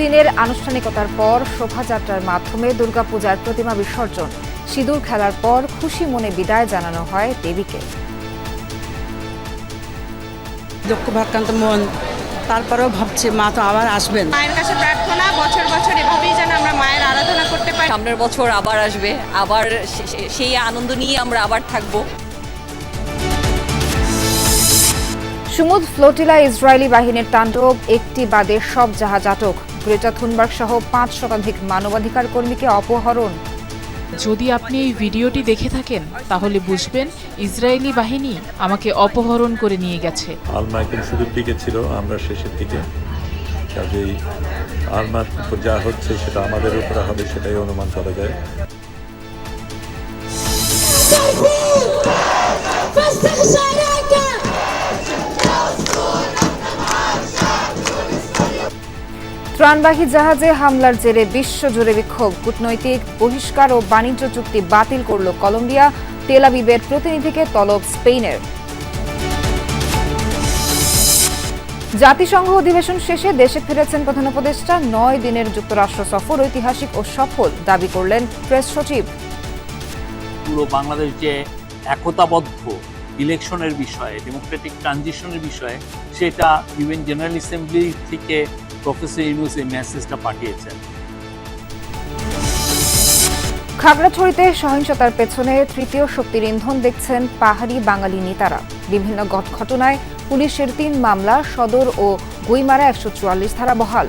দিনের আনুষ্ঠানিকতার পর শোভাযাত্রার মাধ্যমে দুর্গাপূজার প্রতিমা বিসর্জন। সিঁদুর খেলার পর খুশি মনে বিদায় জানানো হয় দেবীকে। দুঃখ ভাক্রান্ত মন তারপরেও ভাবছি মা তো আবার আসবেন। মায়ের কাছে প্রার্থনা বছর বছর এভাবেই যেন আমরা মায়ের আরাধনা করতে পারি। সামনের বছর আবার আসবে আবার সেই আনন্দ নিয়ে আমরা আবার থাকব। সুমুদ ফ্লোটিলা ইসরায়েলি বাহিনীর তাণ্ডব একটি বাদে সব জাহাজ আটক। গ্রেটা থুনবার্গ সহ পাঁচ শতাধিক মানবাধিকার কর্মীকে অপহরণ। যদি আপনি এই ভিডিওটি দেখে থাকেন তাহলে বুঝবেন ইসরায়েলি বাহিনী আমাকে অপহরণ করে নিয়ে গেছে। আলমা একদম শুরুর দিকে ছিল আমরা শেষের দিকে। কাজেই আলমার যা হচ্ছে সেটা আমাদের উপরে হবে সেটাই অনুমান করা যায়। ত্রাণবাহী জাহাজে হামলার জেরে বিশ্বজুড়ে বিক্ষোভ। কূটনৈতিক বহিষ্কার ও বাণিজ্য চুক্তি বাতিল করল কলম্বিয়া তেলাবিবের প্রতিনিধিকে তলব স্পেনের। জাতিসংঘ অধিবেশন শেষে দেশে ফিরেছেন প্রধান উপদেষ্টা। নয় দিনের যুক্তরাষ্ট্র সফর ঐতিহাসিক ও সফল, দাবি করলেন প্রেস সচিব। পুরো বাংলাদেশ যে একতাবদ্ধ ইলেকশনের বিষয়ে, ডেমোক্রেটিক ট্রানজিশনের বিষয়ে, সেটা ইভেন জেনারেল অ্যাসেম্বলি থেকে প্রফেসর ইউনুস এই মেসেজটা পাঠিয়েছেন। খাগড়াছড়িতে সহিংসতার পেছনে তৃতীয় শক্তির ইন্ধন দেখছেন পাহাড়ি বাঙালি নেতারা। বিভিন্ন ঘট- ঘটনায় পুলিশের তিন মামলা, সদর ও গুইমারা একশো চুয়াল্লিশ ধারা বহাল।